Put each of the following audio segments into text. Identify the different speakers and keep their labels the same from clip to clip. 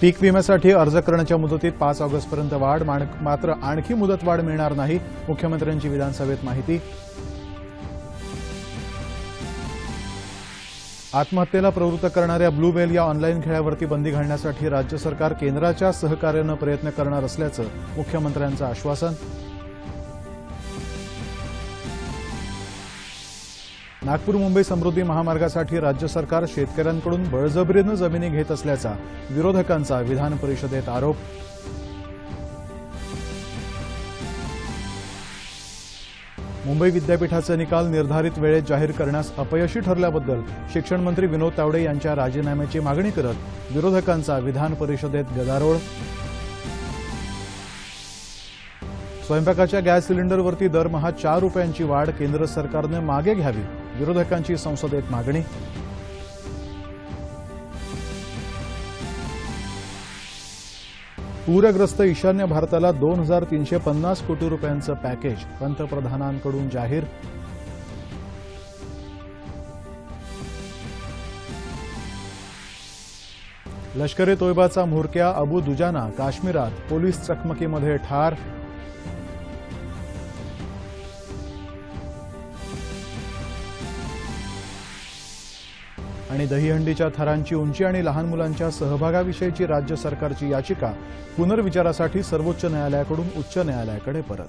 Speaker 1: पीक विम्यासाठी अर्ज करण्याच्या मुदतीत पाच ऑगस्टपर्यंत वाढ माण- मात्र आणखी मुदतवाढ मिळणार नाही मुख्यमंत्र्यांची विधानसभेत माहिती. आत्महत्येला प्रवृत्त करणाऱ्या ब्लू वेल या ऑनलाईन खेळावरती बंदी घालण्यासाठी राज्य सरकार केंद्राच्या सहकार्यानं प्रयत्न करणार असल्याचं मुख्यमंत्र्यांचं आश्वासन. नागपूर मुंबई समृद्धी महामार्गासाठी राज्य सरकार शेतकऱ्यांकडून बळजबरीनं जमिनी घेत असल्याचा विरोधकांचा विधान परिषदेत आरोप. मुंबई विद्यापीठाचे निकाल निर्धारित वेळेत जाहीर करण्यास अपयशी ठरल्याबद्दल शिक्षण मंत्री विनोद तावडे यांच्या राजीनाम्याची मागणी करत विरोधकांचा विधान परिषदेत गदारोळ. स्वयंपाकाच्या गॅस सिलेंडरवरती दरमहा चार रुपयांची वाढ केंद्र सरकारनं मागे घ्यावी. विरोधकांची संसदेत मागणी. पूरग्रस्त ईशान्य भारताला दोन हजार तीनशे पन्नास कोटी रुपयांचं पॅकेज पंतप्रधानांकडून जाहीर. लष्करे तोयबाचा म्होरक्या अबू दुजाना काश्मीरात पोलीस चकमकीमध्ये ठार. आणि दहीहंडीच्या थरांची उंची आणि लहान मुलांच्या सहभागाविषयीची राज्य सरकारची याचिका पुनर्विचारासाठी सर्वोच्च न्यायालयाकडून उच्च न्यायालयाकडे परत.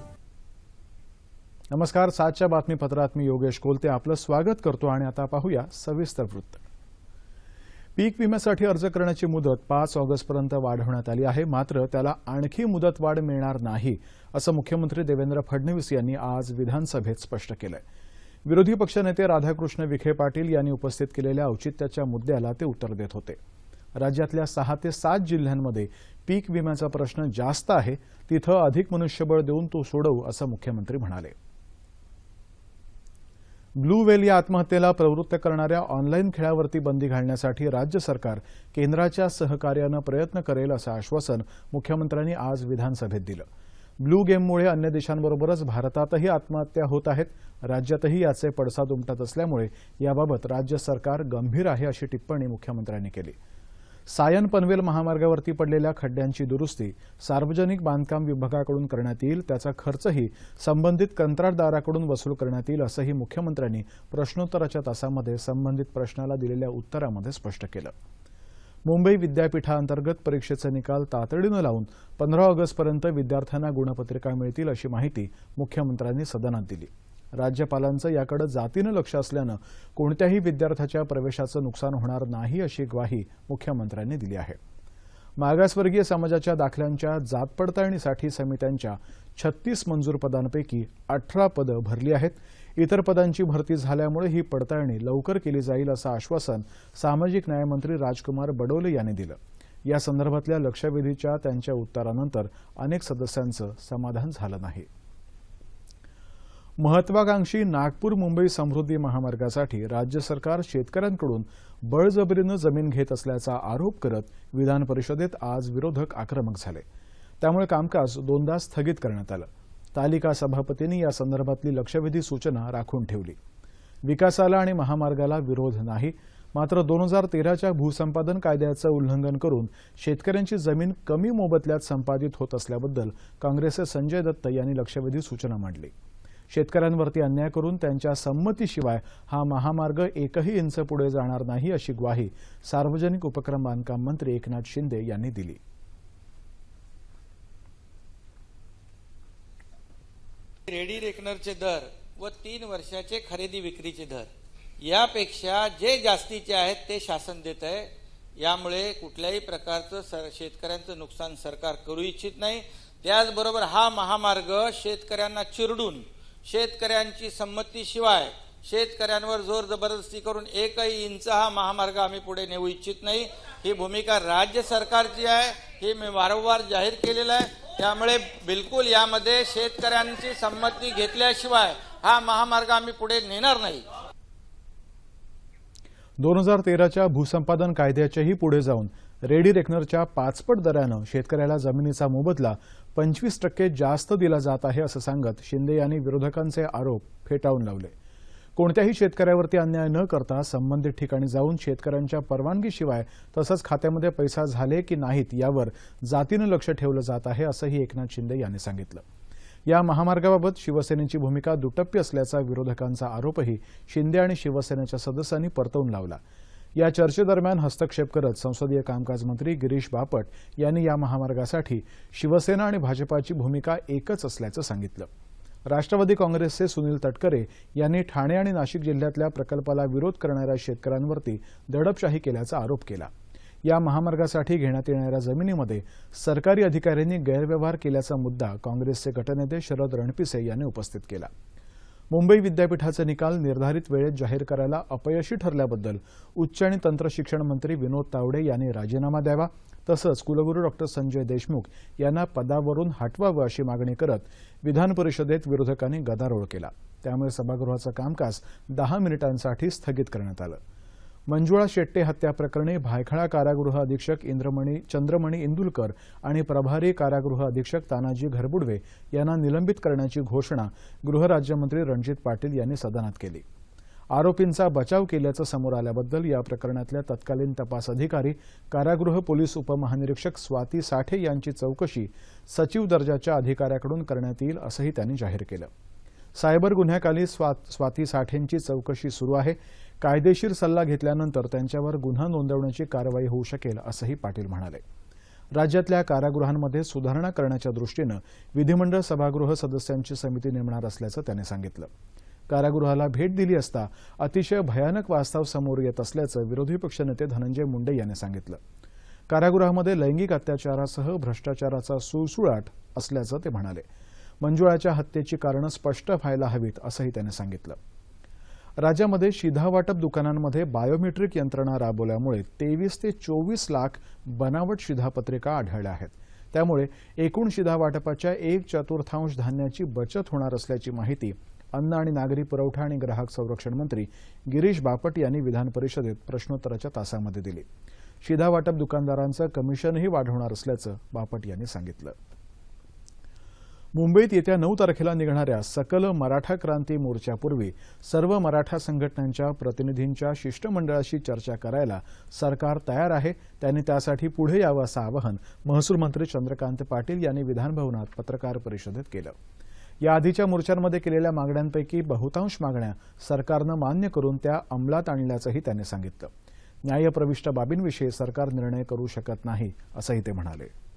Speaker 1: नमस्कार सातच्या बातमीपत्रात मी योगेश कोलते आपलं स्वागत करतो आणि आता पाहूया सविस्तर वृत्त. पीक विम्यासाठी अर्ज करण्याची मुदत पाच ऑगस्टपर्यंत वाढवण्यात आली आहे मात्र त्याला आणखी मुदतवाढ मिळणार नाही असं मुख्यमंत्री देवेंद्र फडणवीस यांनी आज विधानसभेत स्पष्ट केलं आहे विरोधी पक्षनेते राधाकृष्ण विखे पाटील यांनी उपस्थित केलेल्या औचित्याच्या मुद्द्याला ते उत्तर देत होते. राज्यातल्या सहा ते सात जिल्ह्यांमध्ये पीक विम्याचा प्रश्न जास्त आहे तिथं अधिक मनुष्यबळ देऊन तो सोडवू असं मुख्यमंत्री म्हणाले. ब्लू वेल या आत्महत्येला प्रवृत्त करणाऱ्या ऑनलाईन खेळावरती बंदी घालण्यासाठी राज्य सरकार केंद्राच्या सहकार्यानं प्रयत्न करेल असं आश्वासन मुख्यमंत्र्यांनी आज विधानसभेत दिलं. ब्लू गेममुळे अन्य देशांबरोबरच भारतातही आत्महत्या होत आहेत. राज्यातही याचे पडसाद उमटत असल्यामुळे याबाबत राज्य सरकार गंभीर आहे अशी टिप्पणी मुख्यमंत्र्यांनी केली. सायन पनवेल महामार्गावरती पडलेल्या खड्ड्यांची दुरुस्ती सार्वजनिक बांधकाम विभागाकडून करण्यात येईल त्याचा खर्चही संबंधित कंत्राटदाराकडून वसूल करण्यात येईल असंही मुख्यमंत्र्यांनी प्रश्नोत्तराच्या तासामध्ये संबंधित प्रश्नाला दिलेल्या उत्तरामध्ये स्पष्ट केलं. मुंबई विद्यापीठाअंतर्गत परीक्षेचे निकाल तातडीनं लावून पंधरा ऑगस्टपर्यंत विद्यार्थ्यांना गुणपत्रिका मिळतील अशी माहिती मुख्यमंत्र्यांनी सदनात दिली. राज्यपालांचं याकडे जातीनं लक्ष असल्यानं कोणत्याही विद्यार्थ्याच्या प्रवेशाचं नुकसान होणार नाही अशी ग्वाही मुख्यमंत्र्यांनी दिली आहे. मागासवर्गीय समाजाच्या दाखल्यांच्या जात पडताळणीसाठी समित्यांच्या छत्तीस मंजूर पदांपैकी अठरा पदं भरली आहेत. इतर पदांची भरती झाल्यामुळे ही पडताळणी लवकर केली जाईल असं आश्वासन सामाजिक न्यायमंत्री राजकुमार बडोले यांनी दिलं. या संदर्भातल्या लक्षवेधीच्या त्यांच्या उत्तरानंतर अनेक सदस्यांचं समाधान झालं नाही. महत्वाकांक्षी नागपूर मुंबई समृद्धी महामार्गासाठी राज्य सरकार शेतकऱ्यांकडून बळजबरीनं जमीन घेत असल्याचा आरोप करत विधान परिषदेत आज विरोधक आक्रमक झाले. त्यामुळे कामकाज दोनदा स्थगित करण्यात आलं. तालिका सभापतींनी या संदर्भातली लक्षवेधी सूचना राखून ठेवली. विकासाला आणि महामार्गाला विरोध नाही मात्र दोन हजार तेराच्या भूसंपादन कायद्याचं उल्लंघन करून शेतकऱ्यांची जमीन कमी मोबदल्यात संपादित होत असल्याबद्दल काँग्रेसचे संजय दत्त यांनी लक्षवेधी सूचना मांडली. शेतकऱ्यांवरती अन्याय करून त्यांच्या संमतीशिवाय हा महामार्ग एकही इंच पुढे जाणार नाही अशी ग्वाही सार्वजनिक उपक्रम बांधकाम मंत्री एकनाथ शिंदे यांनी दिली.
Speaker 2: रेडी रेकनरचे दर व तीन वर्षाचे खरेदी विक्रीचे दर. यापेक्षा जे जास्तीचे आहेत ते शासन देत आहे. यामुळे कुठल्याही प्रकारचं सर शेतकऱ्यांचं नुकसान सरकार करू इच्छित नाही. त्याचबरोबर हा महामार्ग शेतकऱ्यांना चिरडून शेतकऱ्यांची संमतीशिवाय शेतकऱ्यांवर जोर जबरदस्ती करून एकही इंच हा महामार्ग आम्ही पुढे नेऊ इच्छित नाही. ही भूमिका राज्य सरकारची आहे. हे मी वारंवार जाहीर केलेलं आहे. त्यामुळे बिलकुल यामध्ये शेतकऱ्यांची संमती घेतल्याशिवाय हा महामार्ग आम्ही पुढे नेणार नाही.
Speaker 1: दोन हजार तेराच्या भूसंपादन कायद्याच्याही पुढे जाऊन रेडी रेकनरच्या पाचपट दरानं शेतकऱ्याला जमिनीचा मोबदला पंचवीस टक्के जास्त दिला जात आहे असं सांगत शिंदे यांनी विरोधकांचे आरोप फेटाळून लावले. कोणत्याही शेतकऱ्यावरती अन्याय न करता संबंधित ठिकाणी जाऊन शेतकऱ्यांच्या परवानगीशिवाय तसंच खात्यामध्ये पैसा झाले की नाहीत यावर जातीनं लक्ष ठेवलं जात आहे असंही एकनाथ शिंदे यांनी सांगितलं. या महामार्गाबाबत शिवसेनेची भूमिका दुटप्पी असल्याचा विरोधकांचा आरोपही शिंदे आणि शिवसेनेच्या सदस्यांनी परतवून लावला. या चर्चेदरम्यान हस्तक्षेप करत संसदीय कामकाज मंत्री गिरीश बापट यांनी या महामार्गासाठी शिवसेना आणि भाजपाची भूमिका एकच असल्याचं सांगितलं. राष्ट्रवादी काँग्रेसचे सुनील तटकरे यांनी ठाणे आणि नाशिक जिल्ह्यातल्या प्रकल्पाला विरोध करणाऱ्या शेतकऱ्यांवरती दडपशाही केल्याचा आरोप केला. या महामार्गासाठी घेण्यात येणाऱ्या जमिनीमध्ये सरकारी अधिकाऱ्यांनी गैरव्यवहार केल्याचा मुद्दा काँग्रेसचे गटनेते शरद रणपिसे यांनी उपस्थित केला. मुंबई विद्यापीठाचे निकाल निर्धारित वेळेत जाहीर करायला अपयशी ठरल्याबद्दल उच्च आणि तंत्रशिक्षण मंत्री विनोद तावडे यांनी राजीनामा द्यावा तसंच कुलगुरू डॉक्टर संजय देशमुख यांना पदावरून हटवावं अशी मागणी करत विधान परिषदेत विरोधकांनी गदारोळ केला. त्यामुळे सभागृहाचं कामकाज दहा मिनिटांसाठी स्थगित करण्यात आलं. मंजुळा शेट्टे हत्या प्रकरणी भायखळा कारागृह अधीक्षक इंद्रमणी चंद्रमणी इंदुलकर आणि प्रभारी कारागृह अधीक्षक तानाजी घरबुडवे यांना निलंबित करण्याची घोषणा गृहराज्यमंत्री रणजित पाटील यांनी सदनात केली. आरोपींचा बचाव केल्याचं समोर आल्याबद्दल या प्रकरणातल्या तत्कालीन तपास अधिकारी कारागृह पोलीस उपमहानिरीक्षक स्वाती साठे यांची चौकशी सचिव दर्जाच्या अधिकाऱ्याकडून करण्यात येईल असंही त्यांनी जाहीर केलं. सायबर गुन्ह्याखाली स्वा स्वाती साठेंची चौकशी सुरू आहे. कायदेशीर सल्ला घेतल्यानंतर त्यांच्यावर गुन्हा नोंदवण्याची कारवाई होऊ शकेल असंही पाटील म्हणाले. राज्यातल्या कारागृहांमध्ये सुधारणा करण्याच्या दृष्टीनं विधिमंडळ सभागृह सदस्यांची समिती नेमणार असल्याचं त्यांनी सांगितलं. कारागृहाला भेट दिली असता अतिशय भयानक वास्तव समोर येत असल्याचं विरोधी पक्षनेते धनंजय मुंडे यांनी सांगितलं. कारागृहामध्ये लैंगिक अत्याचारासह भ्रष्टाचाराचा सुळसुळाट असल्याचं ते म्हणाले. मंजुळाच्या हत्येची कारणं स्पष्ट व्हायला हवीत असंही त्यांनी सांगितलं. राज्यामध्ये शिधावाटप दुकानांमध्ये बायोमेट्रिक यंत्रणा राबवल्यामुळे तेवीस ते चोवीस लाख बनावट शिधापत्रिका आढळल्या आहेत. त्यामुळे एकूण शिधावाटपाच्या एक चतुर्थांश धान्याची बचत होणार असल्याची माहिती अन्न आणि नागरी पुरवठा आणि ग्राहक संरक्षण मंत्री गिरीश बापट यांनी विधान परिषदेत प्रश्नोत्तराच्या तासामध्ये दिली. शिधावाटप दुकानदारांचं कमिशनही वाढवणार असल्याचं बापट यांनी सांगितलं. मुंबईत येत्या नऊ तारखेला निघणाऱ्या सकल मराठा क्रांती मोर्चापूर्वी सर्व मराठा संघटनांच्या प्रतिनिधींच्या शिष्टमंडळाशी चर्चा करायला सरकार तयार आहे. त्यांनी त्यासाठी पुढे यावं असं आवाहन महसूल मंत्री चंद्रकांत पाटील यांनी विधानभवनात पत्रकार परिषदेत केलं. या आधीच्या मोर्चांमध्ये केलेल्या मागण्यांपैकी बहुतांश मागण्या सरकारनं मान्य करून त्या अंमलात आणल्याचंही त्यांनी सांगितलं. न्यायप्रविष्ट बाबींविषयी सरकार निर्णय करू शकत नाही असंही ते म्हणाले.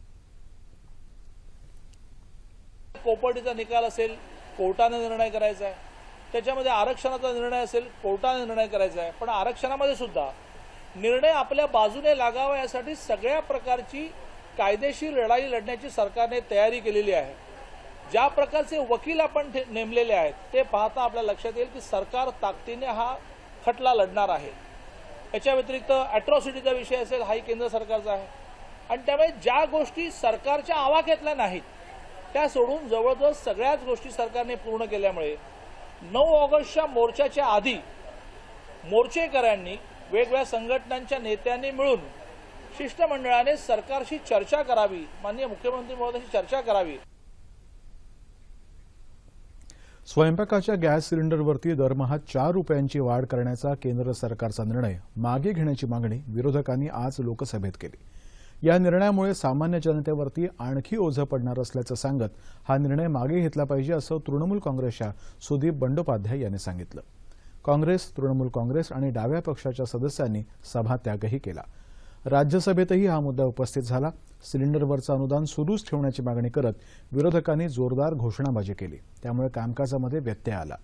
Speaker 3: कोपर्टीचा निकाल असेल कोर्टाने निर्णय करायचा आहे. त्याच्यामध्ये आरक्षणाचा निर्णय असेल कोर्टाने निर्णय करायचा आहे. पण आरक्षणामध्ये सुद्धा निर्णय आपल्या बाजूने लागावा यासाठी सगळ्या प्रकारची कायदेशीर लढाई लढण्याची सरकारने तयारी केलेली आहे. ज्या प्रकारचे वकील आपण ठे- नेमलेले आहेत ते पाहता आपल्या लक्षात येईल की सरकार ताकदीने हा खटला लढणार आहे. याच्या व्यतिरिक्त अॅट्रॉसिटीचा विषय असेल हाही केंद्र सरकारचा आहे. आणि त्यामुळे ज्या गोष्टी सरकारच्या आवाक्यातल्या नाहीत त्या सोडून जवळजवळ सगळ्याच गोष्टी सरकारने पूर्ण केल्यामुळे नऊ ऑगस्टच्या मोर्चाच्या आधी मोर्चेकऱ्यांनी वेगवेगळ्या संघटनांच्या नेत्यांनी मिळून शिष्टमंडळाने सरकारशी चर्चा करावी माननीय मुख्यमंत्री महोदयांशी चर्चा करावी.
Speaker 1: स्वयंपाकाच्या गॅस सिलेंडरवरती दरमहा चार रुपयांची वाढ करण्याचा केंद्र सरकारचा निर्णय. मागे घेण्याची मागणी विरोधकांनी आज लोकसभेत केली. या निर्णयामुळे सामान्य जनतेवरती आणखी ओझं पडणार असल्याचं सांगत हा निर्णय मागे घेतला पाहिजे असं तृणमूल काँग्रेसच्या सुदीप बंडोपाध्याय यांनी सांगितलं. काँग्रेस तृणमूल काँग्रेस आणि डाव्या पक्षाच्या सदस्यांनी सभात्यागही केला. राज्यसभेतही हा मुद्दा उपस्थित झाला. सिलेंडरवरचं अनुदान सुरूच ठेवण्याची मागणी करत विरोधकांनी जोरदार घोषणाबाजी केली. त्यामुळे कामकाजामध्ये व्यत्यय आला.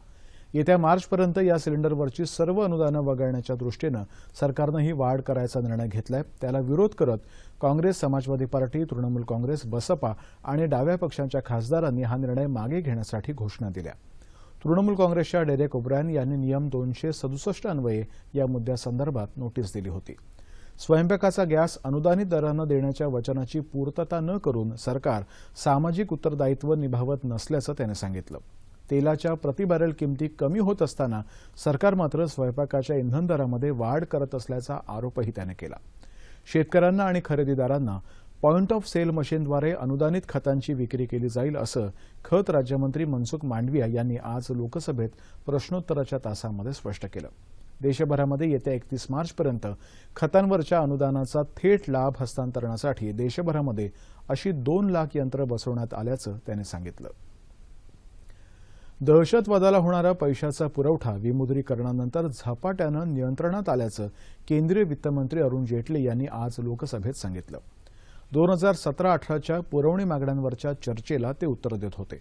Speaker 1: येत्या मार्चपर्यंत या सिलेंडरवरची सर्व अनुदानं वगळण्याच्या दृष्टीनं सरकारनं ही वाढ करायचा निर्णय घेतलाय. त्याला विरोध करत काँग्रेस समाजवादी पार्टी तृणमूल काँग्रेस बसपा आणि डाव्या पक्षांच्या खासदारांनी हा निर्णय मागे घेण्यासाठी घोषणा दिल्या. तृणमूल काँग्रेसच्या डेरेक ओब्रायन यांनी नियम दोनशे सदुसष्ट अन्वये या मुद्द्यासंदर्भात नोटीस दिली होती. स्वयंपाकाचा गॅस अनुदानित दरानं देण्याच्या वचनाची पूर्तता न करून सरकार सामाजिक उत्तरदायित्व निभावत नसल्याचं त्याने सांगितलं. तेलाच्या प्रतिबॅरल किमती कमी होत असताना सरकार मात्र स्वयंपाकाच्या इंधन दरामध्ये वाढ करत असल्याचा आरोपही त्याने केला. शेतकऱ्यांना आणि खरेदीदारांना पॉइंट ऑफ सेल मशीनद्वारे अनुदानित खतांची विक्री केली जाईल असं खत राज्यमंत्री मनसुख मांडविया यांनी आज लोकसभेत प्रश्नोत्तराच्या तासामध्ये स्पष्ट केलं. देशभरामध्ये येत्या एकतीस मार्चपर्यंत खतांवरच्या अनुदानाचा थेट लाभ हस्तांतरणासाठी देशभरामध्ये अशी दोन लाख यंत्र बसवण्यात आल्याचं त्यांनी सांगितलं. दहशतवादाला होणारा पैशाचा पुरवठा विमुद्रीकरणानंतर झपाट्यानं नियंत्रणात आल्याचं केंद्रीय वित्तमंत्री अरुण जेटली यांनी आज लोकसभेत सांगितलं. दोन हजार सतरा अठराच्या पुरवणी मागण्यांवरच्या चर्चेला ते उत्तर देत होते.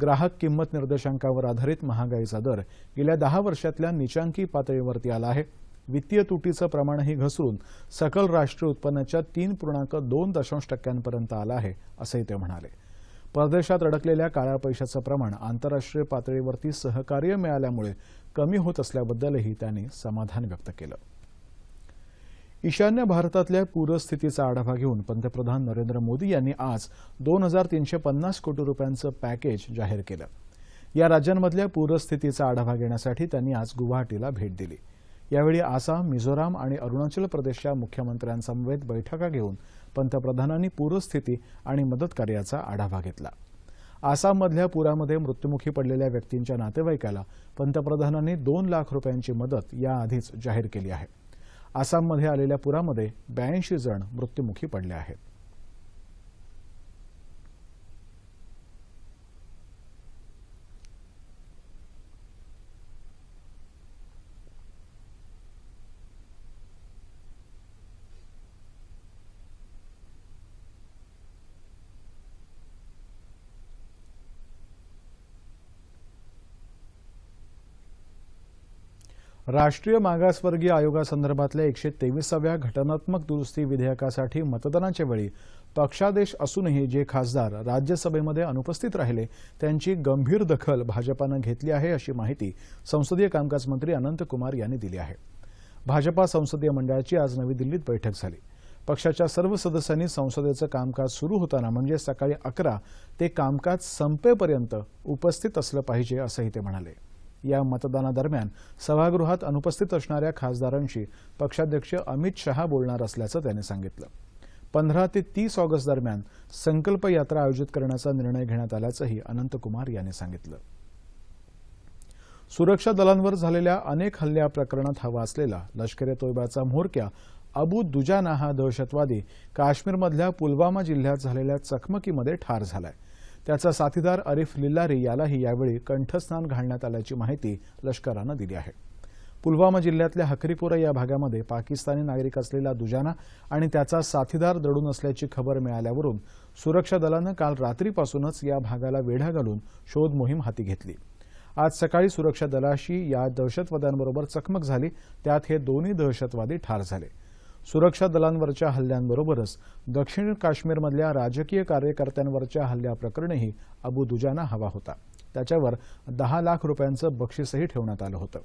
Speaker 1: ग्राहक किंमत निर्देशांकावर आधारित महागाईचा दर गेल्या दहा वर्षातल्या निचांकी पातळीवरती आला आहे. वित्तीय तुटीचं प्रमाणही घसरून सकल राष्ट्रीय उत्पन्नाच्या तीन पूर्णांक दोन दशांश टक्क्यांपर्यंत आलं आहे असंही ते म्हणाले. परदेशात अडकलेल्या काळ्या पैशाचं प्रमाण आंतरराष्ट्रीय पातळीवरती सहकार्य मिळाल्यामुळे कमी होत असल्याबद्दलही त्यांनी समाधान व्यक्त केलं. ईशान्य भारतातल्या पूरस्थितीचा आढावा घेऊन पंतप्रधान नरेंद्र मोदी यांनी आज दोन हजार तीनशे पन्नास कोटी रुपयांचं पॅकेज जाहीर केलं. या राज्यांमधल्या पूरस्थितीचा आढावा घेण्यासाठी त्यांनी आज गुवाहाटीला भेट दिली. यावेळी आसाम मिझोराम आणि अरुणाचल प्रदेशच्या मुख्यमंत्र्यांसमवेत बैठका घेऊन पंतप्रधानांनी पूरस्थिती आणि मदत कार्याचा आढावा घेतला. आसाममधल्या पुरामध्ये मृत्युमुखी पडलेल्या व्यक्तींच्या नातेवाईकाला पंतप्रधानांनी दोन लाख रुपयांची मदत याआधीच जाहीर केली आहे. आसाममध्ये आलेल्या पुरामध्ये ब्याऐंशी जण मृत्युमुखी पडले आहेत. राष्ट्रीय मागासवर्गीय आयोगासंदर्भातल्या एकशे तेविसाव्या घटनात्मक दुरुस्ती विधेयकासाठी मतदानाच्या वेळी पक्षादेश असूनही जे खासदार राज्यसभेमध्ये अनुपस्थित राहिले त्यांची गंभीर दखल भाजपानं घेतली आहे अशी माहिती संसदीय कामकाज मंत्री अनंत कुमार यांनी दिली आहे. भाजपा संसदीय मंडळाची आज नवी दिल्लीत बैठक झाली. पक्षाच्या सर्व सदस्यांनी संसदेचं कामकाज सुरू होताना म्हणजे सकाळी अकरा ते कामकाज संपेपर्यंत उपस्थित असलं पाहिजे असंही ते म्हणाले. या मतदानादरम्यान सभागृहात अनुपस्थित असणाऱ्या खासदारांशी पक्षाध्यक्ष अमित शहा बोलणार असल्याचं त्यांनी सांगितलं. पंधरा ते तीस ऑगस्ट दरम्यान संकल्प यात्रा आयोजित करण्याचा निर्णय घेण्यात आल्याचंही अनंतकुमार यांनी सांगितलं. सुरक्षा दलांवर झालेल्या अनेक हल्ल्या प्रकरणात हवा असलेला लष्कर ए तोयबाचा म्होरक्या अबू दुजाना हा दहशतवादी काश्मीरमधल्या पुलवामा जिल्ह्यात झालेल्या चकमकीमध्ये ठार झालाय. त्याचा साथीदार अरिफ लिल्लारी यालाही यावेळी कंठस्नान घालण्यात आल्याची माहिती लष्करानं दिली आहे. पुलवामा जिल्ह्यातल्या हकरीपुरा या भागामध्ये पाकिस्तानी नागरिक असलेला दुजाना आणि त्याचा साथीदार दडून असल्याची खबर मिळाल्यावरून सुरक्षा दलानं काल रात्रीपासूनच या भागाला वेढा घालून शोध मोहीम हाती घेतली. आज सकाळी सुरक्षा दलाशी या दहशतवाद्यांबरोबर चकमक झाली त्यात हे दोन्ही दहशतवादी ठार झाले. सुरक्षा दलांवरच्या हल्ल्यांबरोबरच दक्षिण काश्मीरमधल्या राजकीय कार्यकर्त्यांवरच्या हल्ल्याप्रकरणीही अबू दुजाना हवा होता. त्याच्यावर दहा लाख रुपयांचं बक्षीसही ठेवण्यात आलं होतं.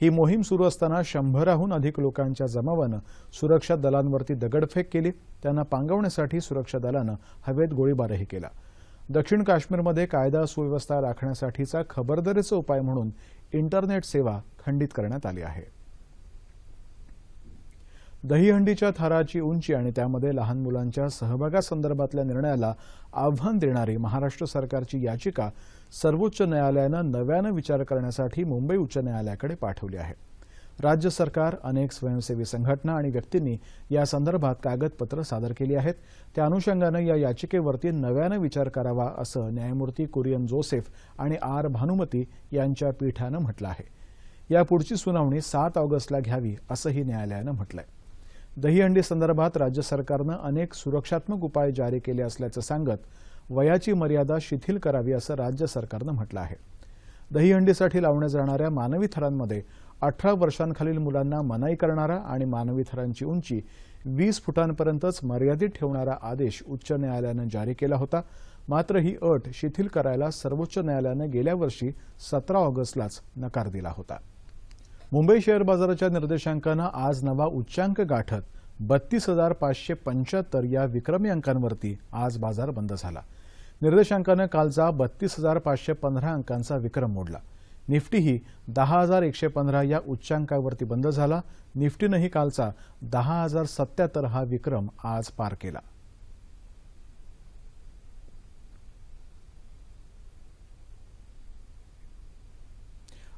Speaker 1: ही मोहीम सुरू असताना शंभराहून अधिक लोकांच्या जमावानं सुरक्षा दलांवरती दगडफेक केली. त्यांना पांगवण्यासाठी सुरक्षा दलानं हवेत गोळीबारही केला. दक्षिण काश्मीरमध्ये कायदा सुव्यवस्था राखण्यासाठीचा खबरदारीचा उपाय म्हणून इंटरनेट सेवा खंडित करण्यात आली आहे. दहीहंडीच्या थाराची उंची आणि त्यामध्ये लहान मुलांच्या सहभागासंदर्भातल्या निर्णयाला आव्हान देणारी महाराष्ट्र सरकारची याचिका सर्वोच्च न्यायालयानं नव्यानं विचार करण्यासाठी मुंबई उच्च न्यायालयाकडे पाठवली आहे. राज्य सरकार अनेक स्वयंसेवी संघटना आणि व्यक्तींनी या संदर्भात कागदपत्र सादर केली आहेत. त्या अनुषंगानं या याचिकेवरती नव्यानं विचार करावा असं न्यायमूर्ती कुरियन जोसेफ आणि आर भानुमती यांच्या पीठानं म्हटलं आहे. यापुढची सुनावणी सात ऑगस्टला घ्यावी असंही न्यायालयानं म्हटलंय. दहीहंडी संदर्भात राज्य सरकारनं अनेक सुरक्षात्मक उपाय जारी केले असल्याचं सांगत वयाची मर्यादा शिथिल करावी असं राज्य सरकारनं म्हटलं आहे. दहीहंडीसाठी लावण्यात जाणाऱ्या मानवी थरांमध्ये अठरा वर्षांखालील मुलांना मनाई करणारा आणि मानवी थरांची उंची वीस फुटांपर्यंतच मर्यादित ठेवणारा आदेश उच्च न्यायालयानं जारी केला होता. मात्र ही अट शिथिल करायला सर्वोच्च न्यायालयानं गेल्या वर्षी सतरा ऑगस्टलाच नकार दिला होता. मुंबई शेअर बाजाराच्या निर्देशांकानं आज नवा उच्चांक गाठत बत्तीस हजार पाचशे पंच्याहत्तर या विक्रमी अंकांवरती आज बाजार बंद झाला. निर्देशांकानं कालचा बत्तीस हजार पाचशे पंधरा अंकांचा विक्रम मोडला. निफ्टीही दहा हजार एकशे पंधरा या उच्चांकावरती बंद झाला. निफ्टीनंही कालचा दहा हजार सत्याहत्तर हा विक्रम आज पार केला.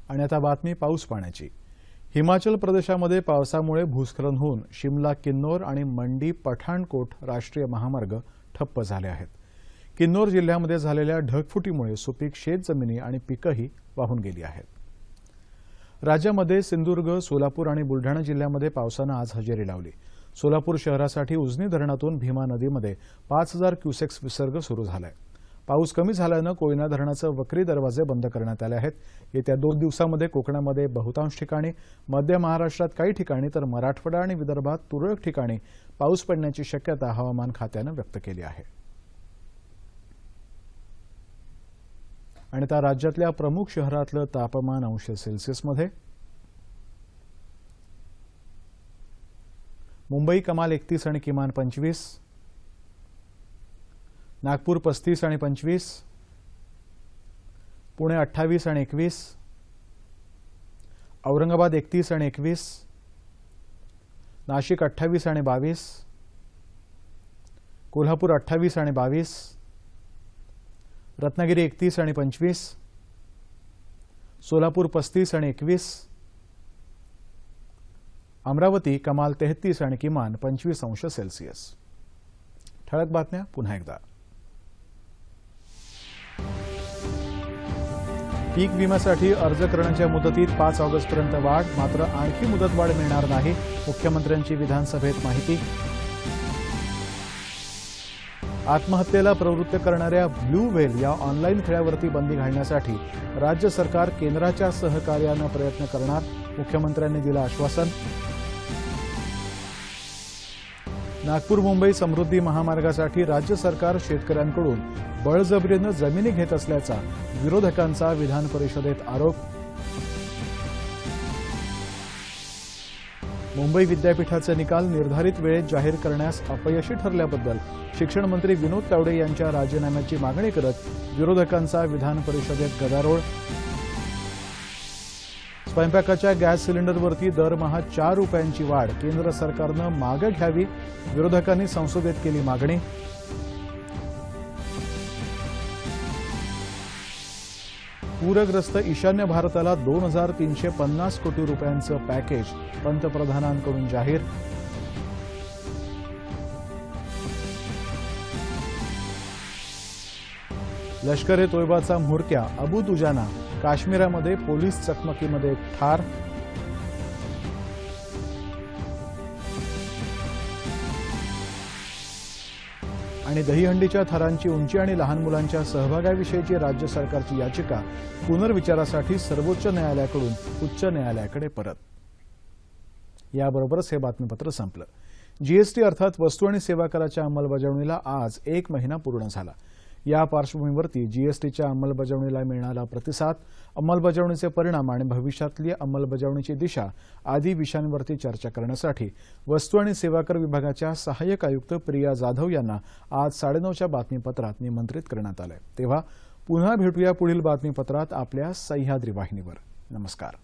Speaker 1: आणि आता बातमी पाऊस पाण्याची. हिमाचल प्रदेशामध्ये पावसामुळे भूस्खलन होऊन शिमला किन्नौर आणि मंडी पठाणकोट राष्ट्रीय महामार्ग ठप्प झाले आहेत. किन्नौर जिल्ह्यामध्ये झालेल्या ढगफुटीमुळे सुपीक शेतजमिनी आणि पिकंही वाहून गेली आहेत. राज्यामध्ये सिंधुदुर्ग सोलापूर आणि बुलढाणा जिल्ह्यामध्ये पावसानं आज हजेरी लावली. सोलापूर शहरासाठी उजनी धरणातून भीमा नदीमध्ये पाच हजार क्युसेक्स विसर्ग सुरू झाला आहे पाऊस कमी झाल्यानं कोयना धरणाचं वक्री दरवाजे बंद करण्यात आले आहेत. येत्या दोन दिवसांमध्ये कोकणामध्ये बहुतांश ठिकाणी मध्य महाराष्ट्रात काही ठिकाणी तर मराठवाडा आणि विदर्भात तुरळक ठिकाणी पाऊस पडण्याची शक्यता हवामान खात्यानं व्यक्त केली आहे. आणि आता राज्यातल्या प्रमुख शहरातलं तापमान अंश सेल्सिअसमध्ये. मुंबई कमाल एकतीस आणि किमान पंचवीस. नागपूर पस्तीस आणि पंचवीस पुणे अठ्ठावीस आणि एकवीस औरंगाबाद एकतीस आणि एकवीस नाशिक अठ्ठावीस आणि बावीस कोल्हापूर अठ्ठावीस आणि बावीस रत्नागिरी एकतीस आणि पंचवीस सोलापूर पस्तीस आणि एकवीस अमरावती कमाल तेहतीस आणि किमान पंचवीस अंश सेल्सिअस. ठळक बातम्या पुन्हा एकदा. पीक विम्यासाठी अर्ज करण्याच्या मुदतीत पाच ऑगस्टपर्यंत वाढ मात्र आणखी मुदतवाढ मिळणार नाही मुख्यमंत्र्यांची विधानसभेत माहिती. आत्महत्येला प्रवृत्त करणाऱ्या ब्लू व्हेल या ऑनलाईन खेळावरती बंदी घालण्यासाठी राज्य सरकार केंद्राच्या सहकार्यानं प्रयत्न करणार मुख्यमंत्र्यांनी दिलं आश्वासन. नागपूर मुंबई समृद्धी महामार्गासाठी राज्य सरकार शेतकऱ्यांकडून बळजबरीनं जमिनी घेत असल्याचा विरोधकांचा विधान परिषदेत आरोप. मुंबई विद्यापीठाचे निकाल निर्धारित वेळेत जाहीर करण्यास अपयशी ठरल्याबद्दल शिक्षण मंत्री विनोद तावडे यांच्या राजीनाम्याची मागणी करत विरोधकांचा विधान परिषदेत गदारोळ. स्वयंपाकाच्या गॅस सिलेंडरवरती दरमहा चार रुपयांची वाढ केंद्र सरकारनं मागं घ्यावी विरोधकांनी संसदेत केली मागणी. पूरग्रस्त ईशान्य भारताला दोन हजार तीनशे पन्नास कोटी रुपयांचं पॅकेज पंतप्रधानांकडून जाहीर. लष्कर ए तोयबाचा म्होरक्या अबू तुजाना काश्मीरामध्ये पोलीस चकमकीमध्ये ठार. आणि दहीहंडीच्या थरांची उंची आणि लहान मुलांच्या सहभागाविषयीची राज्य सरकारची याचिका पुनर्विचारासाठी सर्वोच्च न्यायालयाकडून उच्च न्यायालयाकडे परत. याबरोबरच हे बातमीपत्र संपलं. जीएसटी अर्थात वस्तू आणि सेवा कराच्या अंमलबजावणीला आज एक महिना पूर्ण झाला. या पार्श्वभूमीवरती जीएसटीच्या अंमलबजावणीला मिळणारा प्रतिसाद अंमलबजावणीचे परिणाम आणि भविष्यातली अंमलबजावणीची दिशा आदी विषयांवरती चर्चा करण्यासाठी वस्तू आणि सेवाकर विभागाच्या सहाय्यक आयुक्त प्रिया जाधव यांना आज साडेनऊच्या बातमीपत्रात निमंत्रित करण्यात आलं तेव्हा पुन्हा भेटूया पुढील बातमीपत्रात आपल्या सह्याद्री वाहिनीवर. नमस्कार.